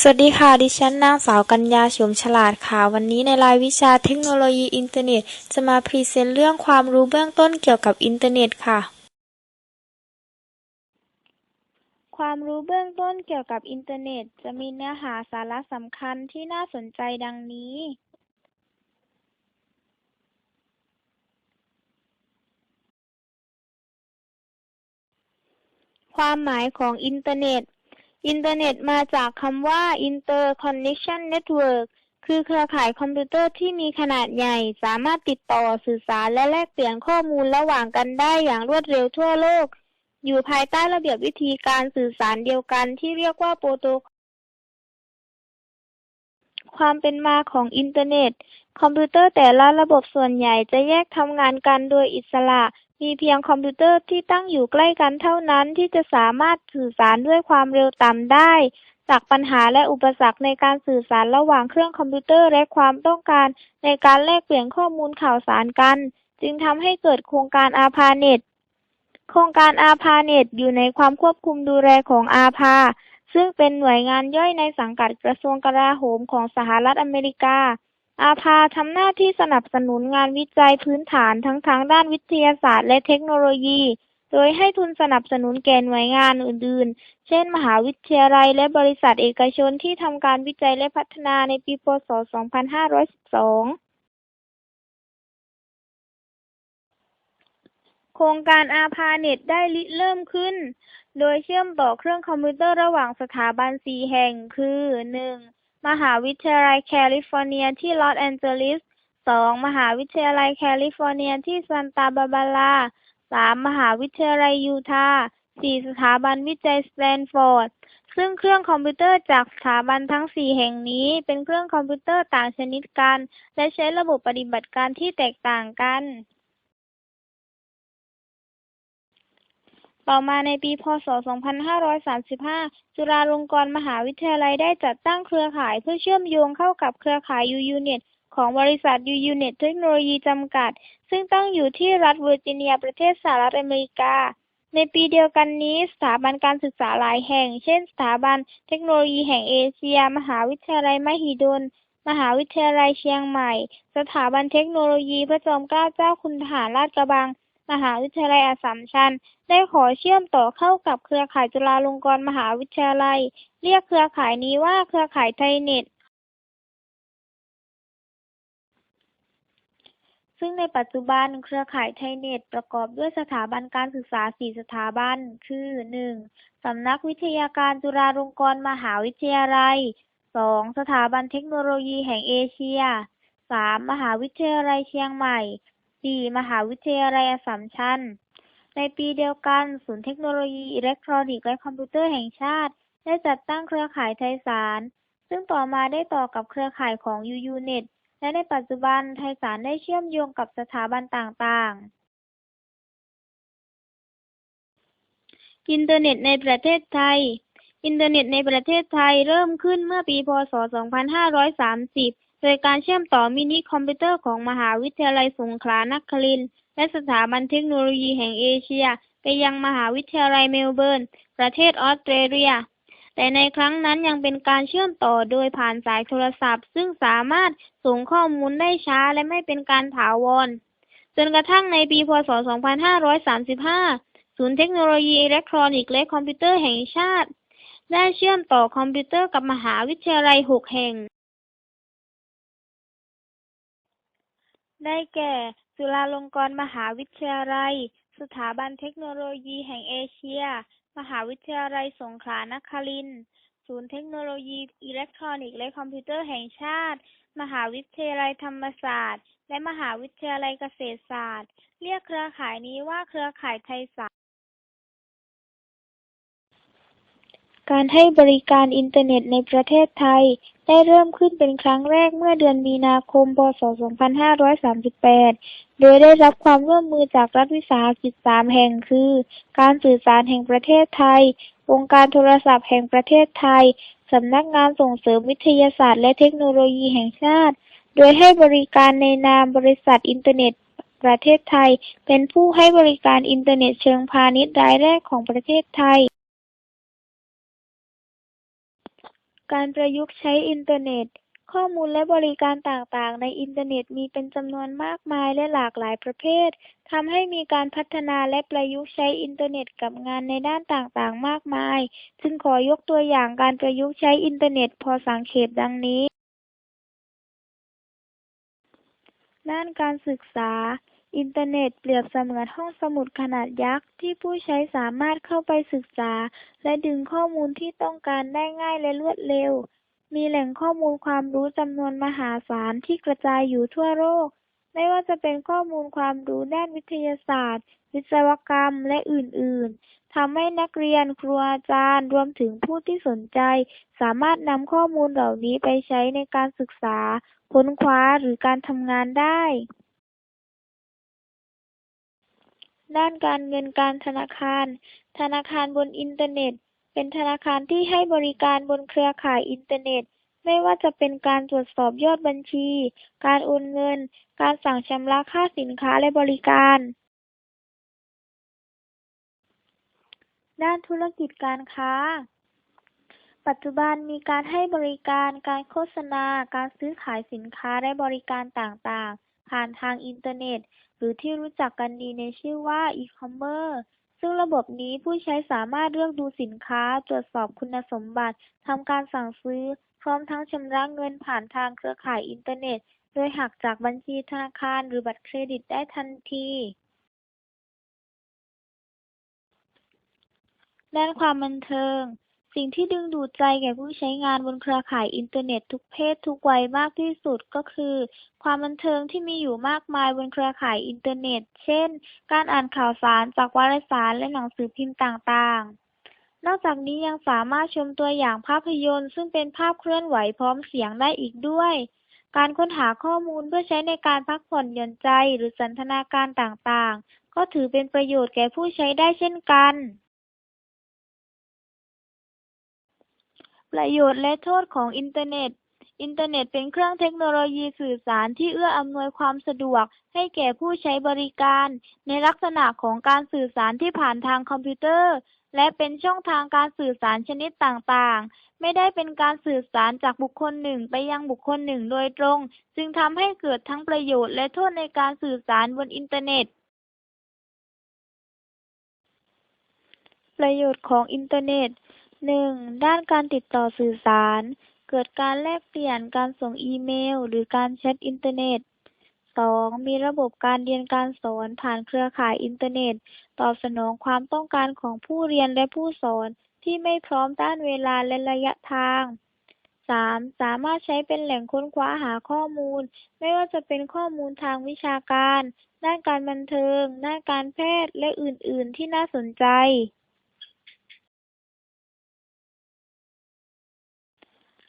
สวัสดีค่ะ ดิฉันนางสาวกัญญาชมฉลาดค่ะ วันนี้ในรายวิชาเทคโนโลยีอินเทอร์เน็ต จะมาพรีเซนต์เรื่องความรู้เบื้องต้นเกี่ยวกับอินเทอร์เน็ตค่ะ ความรู้เบื้องต้นเกี่ยวกับอินเทอร์เน็ต จะมีเนื้อหาสาระสำคัญที่น่าสนใจดังนี้ ความหมายของอินเทอร์เน็ต อินเทอร์เน็ตมาจากคำว่า Interconnection Network คือเครือข่ายคอมพิวเตอร์ที่มีขนาดใหญ่ สามารถติดต่อสื่อสารและแลกเปลี่ยนข้อมูลระหว่างกันได้อย่างรวดเร็วทั่วโลก อยู่ภายใต้ระเบียบวิธีการสื่อสารเดียวกันที่เรียกว่าโปรโต ความเป็นมาของอินเทอร์เน็ต คอมพิวเตอร์แต่ละระบบส่วนใหญ่จะแยกทำงานกันโดยอิสระ มีเพียงคอมพิวเตอร์ที่ตั้งอยู่ใกล้กันเท่านั้นที่จะสามารถสื่อสารด้วยความเร็วต่ำได้ จากปัญหาและอุปสรรคในการสื่อสารระหว่างเครื่องคอมพิวเตอร์และความต้องการในการแลกเปลี่ยนข้อมูลข่าวสารกัน จึงทำให้เกิดโครงการอาพาเน็ตโครงการอาพาเน็ตอยู่ในความควบคุมดูแลของอาพา ซึ่งเป็นหน่วยงานย่อยในสังกัดกระทรวงกลาโหมของสหรัฐอเมริกา อาภาทำหน้าที่สนับสนุนงานวิจัยพื้นฐานทั้งทางด้านวิทยาศาสตร์และเทคโนโลยี โดยให้ทุนสนับสนุนแก่หน่วยงานอื่น ๆ เช่น มหาวิทยาลัยและบริษัทเอกชนที่ทำการวิจัยและพัฒนาในปีพ.ศ.2512 โครงการอาพาเน็ตได้ริเริ่มขึ้น โดยเชื่อมต่อเครื่องคอมพิวเตอร์ระหว่างสถาบัน4แห่ง คือ 1. มหาวิทยาลัยแคลิฟอร์เนียที่ลอสแอนเจลิส 2. มหาวิทยาลัยแคลิฟอร์เนียที่ซานตาบาบารา 3. มหาวิทยาลัยยูทาห์ 4. สถาบันวิจัยสแตนฟอร์ด ซึ่งเครื่องคอมพิวเตอร์จากสถาบันทั้ง 4 แห่งนี้ เป็นเครื่องคอมพิวเตอร์ต่างชนิดกัน และใช้ระบบปฏิบัติการที่แตกต่างกัน ต่อมาในปีพ.ศ.2535 จุฬาลงกรณ์มหาวิทยาลัยได้จัดตั้งเครือข่ายเพื่อเชื่อมโยงเข้ากับเครือข่าย UUNET ของบริษัท UUNET เทคโนโลยีจำกัด ซึ่งตั้งอยู่ที่รัฐเวอร์จิเนียประเทศสหรัฐอเมริกา ในปีเดียวกันนี้ สถาบันการศึกษาหลายแห่ง เช่น สถาบันเทคโนโลยีแห่งเอเชีย มหาวิทยาลัยมหิดล มหาวิทยาลัยเชียงใหม่ สถาบันเทคโนโลยีพระจอมเกล้าเจ้าคุณทหารลาดกระบัง มหาวิทยาลัยอัสสัมชัญได้ขอเชื่อมต่อเข้ากับเครือข่ายจุฬาลงกรณ์มหาวิทยาลัย เรียกเครือข่ายนี้ว่าเครือข่ายไทยเน็ต ซึ่งในปัจจุบันเครือข่ายไทยเน็ต ประกอบด้วยสถาบันการศึกษา4สถาบัน คือ 1. สำนักวิทยาการจุฬาลงกรณ์มหาวิทยาลัย 2. สถาบันเทคโนโลยีแห่งเอเชีย 3. มหาวิทยาลัยเชียงใหม่ 4. มหาวิทยาลัยอัสสัมชัญ ในปีเดียวกัน ศูนย์เทคโนโลยีอิเล็กทรอนิกส์และคอมพิวเตอร์แห่งชาติ ได้จัดตั้งเครือข่ายไทยสาร ซึ่งต่อมาได้ต่อกับเครือข่ายของ UUNET และในปัจจุบันไทยสารได้เชื่อมโยงกับสถาบันต่างๆอินเทอร์เน็ตในประเทศไทย อินเทอร์เน็ตในประเทศไทยเริ่มขึ้นเมื่อปี พ.ศ.2530 โดยการเชื่อมต่อมินิคอมพิวเตอร์ของมหาวิทยาลัยสงขลานครินทร์และสถาบันเทคโนโลยีแห่งเอเชีย ไปยังมหาวิทยาลัยเมลเบิร์น ประเทศออสเตรเลีย แต่ในครั้งนั้นยังเป็นการเชื่อมต่อโดยผ่านสายโทรศัพท์ ซึ่งสามารถส่งข้อมูลได้ช้าและไม่เป็นการถาวร จนกระทั่งในปีพ.ศ.2535 ศูนย์เทคโนโลยีอิเล็กทรอนิกส์และคอมพิวเตอร์แห่งชาติ ได้เชื่อมต่อคอมพิวเตอร์กับมหาวิทยาลัย 6 แห่ง ได้แก่ จุฬาลงกรณ์มหาวิทยาลัย สถาบันเทคโนโลยีแห่งเอเชีย มหาวิทยาลัยสงขลานครินทร์ ศูนย์เทคโนโลยีอิเล็กทรอนิกส์และคอมพิวเตอร์แห่งชาติ มหาวิทยาลัยธรรมศาสตร์ และมหาวิทยาลัยเกษตรศาสตร์ เรียกเครือข่ายนี้ว่าเครือข่ายไทยสา การให้บริการอินเทอร์เน็ตในประเทศไทย ได้เริ่มขึ้นเป็นครั้งแรกเมื่อเดือนมีนาคม พ.ศ.2538 โดยได้รับความร่วมมือจากรัฐวิสาหกิจ3แห่งคือ การสื่อสารแห่งประเทศไทย องค์การโทรศัพท์แห่งประเทศไทย สำนักงานส่งเสริมวิทยาศาสตร์และเทคโนโลยีแห่งชาติ โดยให้บริการในนามบริษัทอินเทอร์เน็ตประเทศไทย เป็นผู้ให้บริการอินเทอร์เน็ตเชิงพาณิชย์รายแรกของประเทศไทย การประยุกต์ใช้อินเทอร์เน็ต ข้อมูลและบริการต่างๆ ในอินเทอร์เน็ตมีเป็นจำนวนมากมายและหลากหลายประเภททำให้มีการพัฒนาและประยุกต์ใช้อินเทอร์เน็ตกับงานในด้านต่างๆ มากมาย จึงขอยกตัวอย่างการประยุกต์ใช้อินเทอร์เน็ตพอสังเขปดังนี้ด้านการศึกษา อินเทอร์เน็ตเปรียบเสมือนห้องสมุดขนาดยักษ์ที่ผู้ใช้สามารถเข้าไปศึกษา และดึงข้อมูลที่ต้องการได้ง่ายและรวดเร็ว มีแหล่งข้อมูลความรู้จำนวนมหาศาลที่กระจายอยู่ทั่วโลก ไม่ว่าจะเป็นข้อมูลความรู้ด้านวิทยาศาสตร์ วิศวกรรมและอื่น ๆ ทำให้นักเรียนครูอาจารย์รวมถึงผู้ที่สนใจ สามารถนำข้อมูลเหล่านี้ไปใช้ในการศึกษา ค้นคว้าหรือการทำงานได้ ด้านการเงินการธนาคาร ธนาคารบนอินเทอร์เน็ต เป็นธนาคารที่ให้บริการบนเครือข่ายอินเทอร์เน็ต ไม่ว่าจะเป็นการตรวจสอบยอดบัญชี การโอนเงิน การสั่งชำระค่าสินค้าและบริการ ด้านธุรกิจการค้าปัจจุบันมีการให้บริการ การโฆษณา การซื้อขายสินค้าและบริการต่างๆ ผ่านทางอินเทอร์เน็ต หรือที่รู้จักกันดีในชื่อว่าอีคอมเมิร์ซซึ่งระบบนี้ผู้ใช้สามารถเลือกดูสินค้า ตรวจสอบคุณสมบัติทำการสั่งซื้อ พร้อมทั้งชำระเงินผ่านทางเครือข่ายอินเทอร์เน็ต โดยหักจากบัญชีธนาคารหรือบัตรเครดิตได้ทันทีด้านความบันเทิง สิ่งที่ดึงดูดใจแก่ผู้ใช้งานบนเครือข่ายอินเทอร์เน็ตทุกเพศทุกวัยมากที่สุดก็คือ ความบันเทิงที่มีอยู่มากมายบนเครือข่ายอินเทอร์เน็ต เช่น การอ่านข่าวสารจากวารสารและหนังสือพิมพ์ต่างๆ นอกจากนี้ยังสามารถชมตัวอย่างภาพยนตร์ ซึ่งเป็นภาพเคลื่อนไหวพร้อมเสียงได้อีกด้วย การค้นหาข้อมูลเพื่อใช้ในการพักผ่อนหย่อนใจหรือสันทนาการต่างๆ ก็ถือเป็นประโยชน์แก่ผู้ใช้ได้เช่นกัน ประโยชน์และโทษของอินเทอร์เน็ต อินเทอร์เน็ตเป็นเครื่องเทคโนโลยีสื่อสารที่เอื้ออำนวยความสะดวกให้แก่ผู้ใช้บริการ ในลักษณะของการสื่อสารที่ผ่านทางคอมพิวเตอร์ และเป็นช่องทางการสื่อสารชนิดต่างๆ ไม่ได้เป็นการสื่อสารจากบุคคลหนึ่งไปยังบุคคลหนึ่งโดยตรง จึงทำให้เกิดทั้งประโยชน์และโทษในการสื่อสารบนอินเทอร์เน็ต ประโยชน์ของอินเทอร์เน็ต หนึ่งด้านการติดต่อสื่อสาร เกิดการแลกเปลี่ยนการส่งอีเมล หรือการแชทอินเทอร์เน็ตสองมีระบบการเรียนการสอนผ่านเครือข่ายอินเทอร์เน็ต ตอบสนองความต้องการของผู้เรียนและผู้สอนที่ไม่พร้อมด้านเวลาและระยะทางสามสามารถใช้เป็นแหล่งค้นคว้าหาข้อมูล ไม่ว่าจะเป็นข้อมูลทางวิชาการ ด้านการบันเทิง ด้านการแพทย์ และอื่น ๆ ที่น่าสนใจ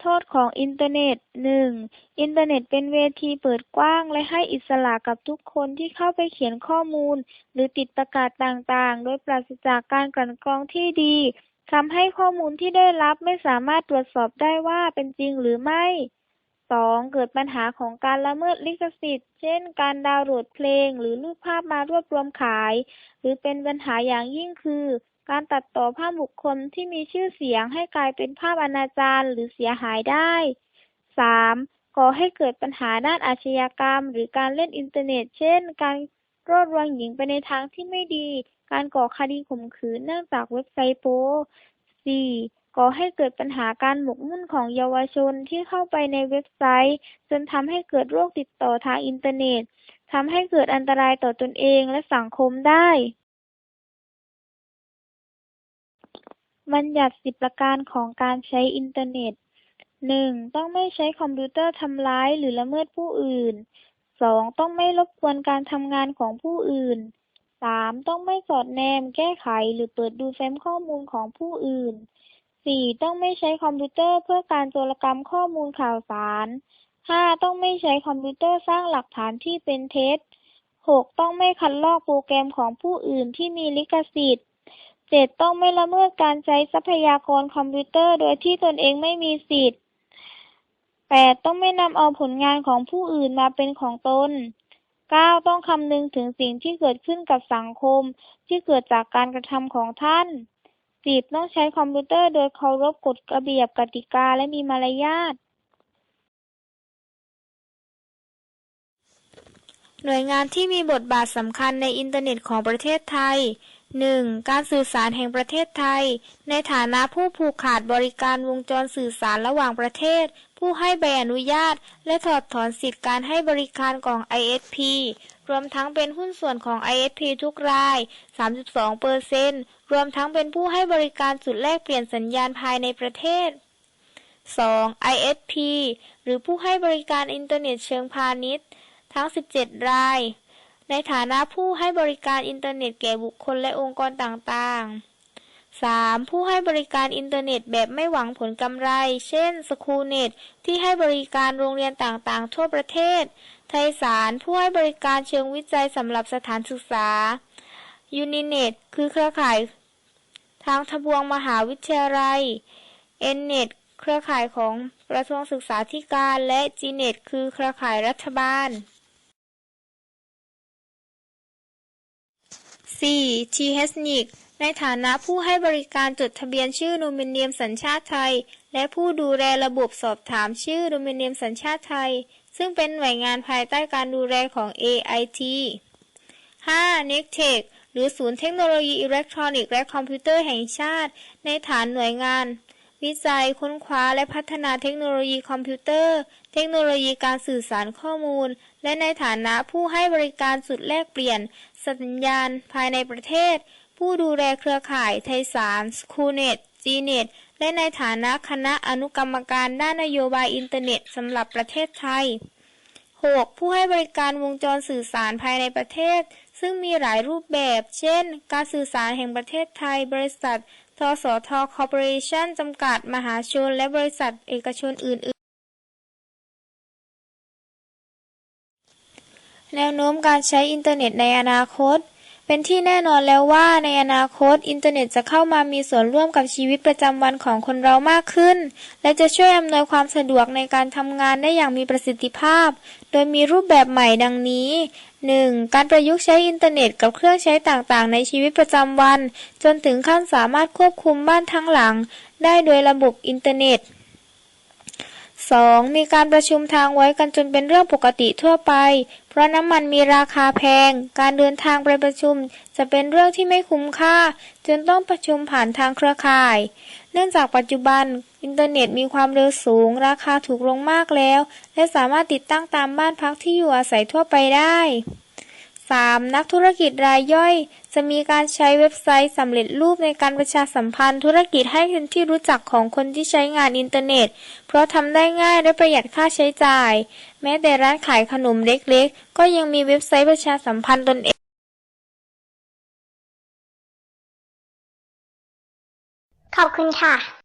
โทษของอินเทอร์เน็ตหนึ่งอินเทอร์เน็ตเป็นเวทีเปิดกว้างและให้อิสระกับทุกคนที่เข้าไปเขียนข้อมูล หรือติดประกาศต่างๆ โดยปราศจากการกลั่นกรองที่ดีทำให้ข้อมูลที่ได้รับไม่สามารถตรวจสอบได้ว่าเป็นจริงหรือไม่สองเกิดปัญหาของการละเมิดลิขสิทธิ์ เช่น การดาวน์โหลดเพลงหรือรูปภาพมารวบรวมขาย หรือเป็นปัญหาอย่างยิ่งคือ การตัดต่อภาพบุคคลที่มีชื่อเสียงให้กลายเป็นภาพอนาจารหรือเสียหายได้สามก่อให้เกิดปัญหาด้านอาชญากรรม หรือการเล่นอินเทอร์เน็ต เช่น การรอดวงหญิงไปในทางที่ไม่ดี การก่อคดีข่มขืนเนื่องจากเว็บไซต์โป๊สี่ก่อให้เกิดปัญหาการหมกมุ่นของเยาวชนที่เข้าไปในเว็บไซต์ จนทำให้เกิดโรคติดต่อทางอินเทอร์เน็ตทำให้เกิดอันตรายต่อตนเองและสังคมได้ บัญญัติสิบประการของการใช้อินเทอร์เน็ตหนึ่งต้องไม่ใช้คอมพิวเตอร์ทำร้ายหรือละเมิดผู้อื่นสองต้องไม่รบกวนการทำงานของผู้อื่นสามต้องไม่สอดแนม แก้ไขหรือเปิดดูแฟ้มข้อมูลของผู้อื่นสี่ต้องไม่ใช้คอมพิวเตอร์เพื่อการโจรกรรมข้อมูลข่าวสารห้าต้องไม่ใช้คอมพิวเตอร์สร้างหลักฐานที่เป็นเท็จหกต้องไม่คัดลอกโปรแกรมของผู้อื่นที่มีลิขสิทธิ์ เจ็ดต้องไม่ละเมิดการใช้ทรัพยากรคอมพิวเตอร์โดยที่ตนเองไม่มีสิทธิ์แปดต้องไม่นำเอาผลงานของผู้อื่นมาเป็นของตนเก้าต้องคำนึงถึงสิ่งที่เกิดขึ้นกับสังคมที่เกิดจากการกระทำของท่านสิบต้องใช้คอมพิวเตอร์โดยเคารพกฎระเบียบกติกาและมีมารยาทหน่วยงานที่มีบทบาทสำคัญในอินเทอร์เน็ตของประเทศไทย 1. การสื่อสารแห่งประเทศไทย ในฐานะผู้ผูกขาดบริการวงจรสื่อสารระหว่างประเทศ ผู้ให้ใบอนุญาต และถอดถอนสิทธิการให้บริการของ ISP รวมทั้งเป็นหุ้นส่วนของ ISP ทุกราย 32เปอร์เซนรวมทั้งเป็นผู้ให้บริการจุดแลกเปลี่ยนสัญญาณภายในประเทศ 2. ISP หรือผู้ให้บริการอินเทอร์เน็ตเชิงพาณิชย์ ทั้ง 17 ราย ในฐานะผู้ให้บริการอินเทอร์เน็ตแก่บุคคลและองค์กรต่างๆ 3. ผู้ให้บริการอินเทอร์เน็ตแบบไม่หวังผลกำไร เช่นสคูเน็ตที่ให้บริการโรงเรียนต่างๆ ทั่วประเทศ ไทยสารผู้ให้บริการเชิงวิจัยสำหรับสถานศึกษายูนิเน็ตคือเครือข่าย ทางทบวงมหาวิทยาลัยเอ็นเน็ตเครือข่ายของกระทรวงศึกษาธิการและจีเน็ตคือเครือข่ายรัฐบาล 4. t h n i c ในฐานะผู้ให้บริการจดทะเบียนชื่อโดเมเนียมสัญชาติไทย และผู้ดูแลระบบสอบถามชื่อโดเมเนียมสัญชาติไทย ซึ่งเป็นหน่วยงานภายใต้การดูแลของ AIT 5. n e c t e c h หรือศูนย์เทคโนโลยีอิเล็กทรอนิกส์และคอมพิวเตอร์แห่งชาติ ในฐานหน่วยงาน วิจัย ค้นคว้า และพัฒนาเทคโนโลยีคอมพิวเตอร์ เทคโนโลยีการสื่อสารข้อมูล และในฐานะผู้ให้บริการสุดแลกเปลี่ยน สัญญาณภายในประเทศ ผู้ดูแลเครือข่ายไทยสารสคูเน็ตจีเน็ตและในฐานะคณะอนุกรรมการด้านนโยบายอินเทอร์เน็ตสำหรับประเทศไทย 6. ผู้ให้บริการวงจรสื่อสารภายในประเทศ ซึ่งมีหลายรูปแบบ เช่น การสื่อสารแห่งประเทศไทย บริษัท ทสทคอร์ปอเรชั่นจำกัด มหาชน และบริษัทเอกชนอื่นๆ แนวโน้มการใช้อินเทอร์เน็ตในอนาคต เป็นที่แน่นอนแล้วว่าในอนาคต อินเทอร์เน็ตจะเข้ามามีส่วนร่วมกับชีวิตประจำวันของคนเรามากขึ้น และจะช่วยอำนวยความสะดวกในการทำงานได้อย่างมีประสิทธิภาพ โดยมีรูปแบบใหม่ดังนี้ 1. การประยุกต์ใช้อินเทอร์เน็ตกับเครื่องใช้ต่างๆ ในชีวิตประจำวัน จนถึงขั้นสามารถควบคุมบ้านทั้งหลัง ได้โดยระบบอินเทอร์เน็ต 2. มีการประชุมทางไว้กันจนเป็นเรื่องปกติทั่วไป เพราะน้ำมันมีราคาแพง การเดินทางไปประชุม จะเป็นเรื่องที่ไม่คุ้มค่า จนต้องประชุมผ่านทางเครือข่าย เนื่องจากปัจจุบัน อินเทอร์เน็ตมีความเร็วสูง ราคาถูกลงมากแล้ว และสามารถติดตั้งตามบ้านพักที่อยู่อาศัยทั่วไปได้ 3. นักธุรกิจรายย่อย จะมีการใช้เว็บไซต์สำเร็จรูปในการประชาสัมพันธ์ธุรกิจให้เป็นที่รู้จักของคนที่ใช้งานอินเทอร์เน็ต เพราะทำได้ง่ายและประหยัดค่าใช้จ่าย แม้แต่ร้านขายขนมเล็กๆ ก็ยังมีเว็บไซต์ประชาสัมพันธ์ตนเองขอบคุณค่ะ